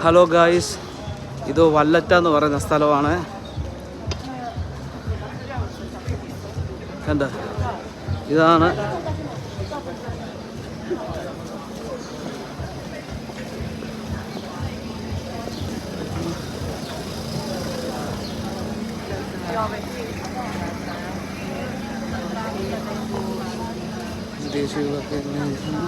Hello guys ഇത് വല്ലറ്റ എന്ന് പറയുന്ന സ്ഥലമാണ്. കണ്ട? ഇതാണ്. ഇരിക്കുന്നു?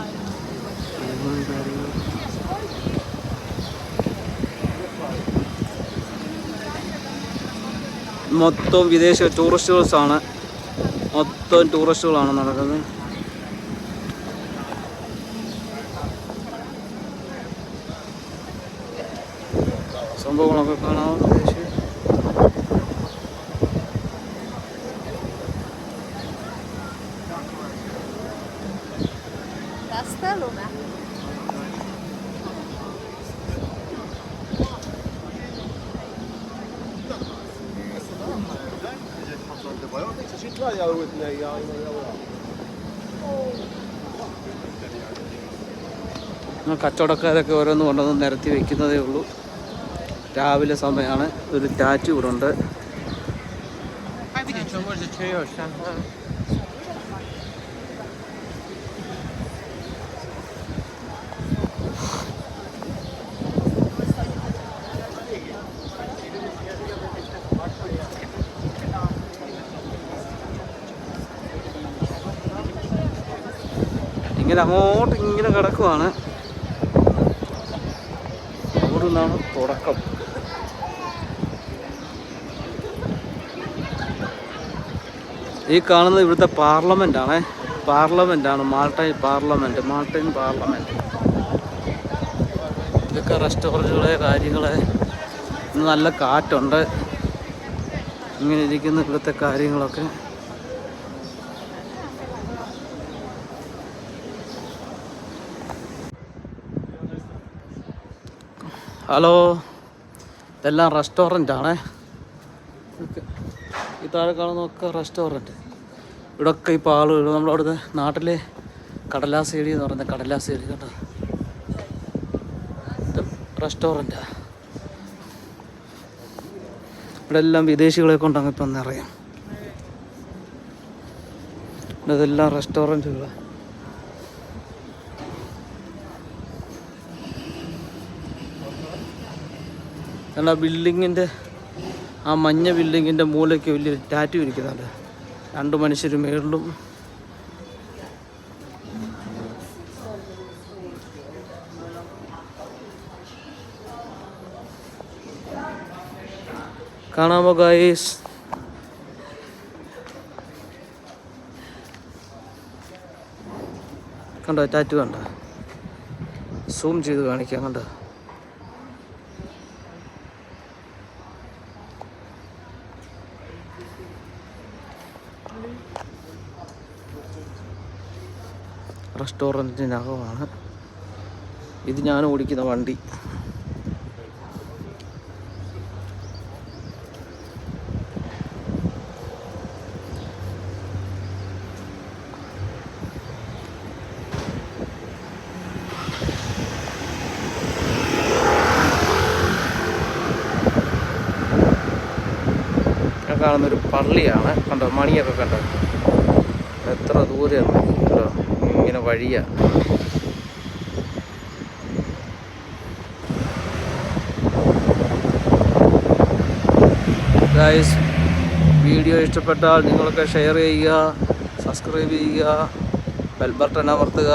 മൊത്തം വിദേശ ടൂറിസ്റ്റുകൾസാണ് മൊത്തം ടൂറിസ്റ്റുകളാണ് നടക്കുന്നത്. സംഭവങ്ങളൊക്കെ കാണാം വിദേശ Castelluna. ആ കച്ചവടക്കാരൊക്കെ ഓരോന്ന് കൊണ്ടുവന്ന് നിരത്തി വെക്കുന്നതേ ഉള്ളൂ. രാവിലെ സമയമാണ്. ഒരു ടാറ്റ് ഇവിടെ ഉണ്ട്. ഇങ്ങനെ അങ്ങോട്ട് ഇങ്ങനെ കിടക്കുവാണ്. അവിടെ നിന്നാണ് തുടക്കം. ഈ കാണുന്നത് ഇവിടുത്തെ പാർലമെന്റ് ആണേ. പാർലമെന്റ് ആണ് മാൾട്ടൈൻ പാർലമെന്റ് മാൾട്ടൈൻ പാർലമെന്റ് ഇതൊക്കെ റെസ്റ്റോറന്റുകളെ കാര്യങ്ങളെ. ഇന്ന് നല്ല കാറ്റുണ്ട്. ഇങ്ങനെ ഇരിക്കുന്ന ഇവിടുത്തെ കാര്യങ്ങളൊക്കെ. ഹലോ ഇതെല്ലാം റെസ്റ്റോറന്റ് ആണ് ഈ താഴെ കാണുന്നൊക്കെ റെസ്റ്റോറന്റ് ഇവിടെയൊക്കെ ഇപ്പോൾ ആളുകൾ നമ്മളവിടുത്തെ നാട്ടിലെ ഏടി എന്ന് പറയുന്നത് കടലാസ് ഏടി കേട്ടോ. റെസ്റ്റോറന്റാണ് ഇവിടെ എല്ലാം വിദേശികളെ കൊണ്ടാണ് ഇപ്പം നിറയും. ഇവിടെ ഇതെല്ലാം റെസ്റ്റോറന്റുകളാണ് കണ്ട ബിൽഡിങ്ങിന്റെ ആ മഞ്ഞ ബിൽഡിങ്ങിന്റെ മൂലയ്ക്ക് വലിയൊരു ടാറ്റു ഇരിക്കുന്നുണ്ട്. രണ്ട് മനുഷ്യർ മേളിലും. കാണാമോ ഗായേസ് കണ്ടോ ടാറ്റു കണ്ടോ? സൂം ചെയ്ത് കാണിക്കാം കണ്ടോ? റെസ്റ്റോറന്റിനകമാണ്. ഇത് ഞാൻ ഓടിക്കുന്ന വണ്ടി. കാണുന്നൊരു പള്ളിയാണ്. കണ്ടോ? മണിയൊക്കെ കണ്ടോ? എത്ര ദൂരെയാണ് കണ്ടോ ഇങ്ങനെ വഴിയാ. ഗായ്സ് വീഡിയോ ഇഷ്ടപ്പെട്ടാൽ നിങ്ങളൊക്കെ ഷെയർ ചെയ്യുക സബ്സ്ക്രൈബ് ചെയ്യുക ബെൽ ബട്ടൺ അമർത്തുക.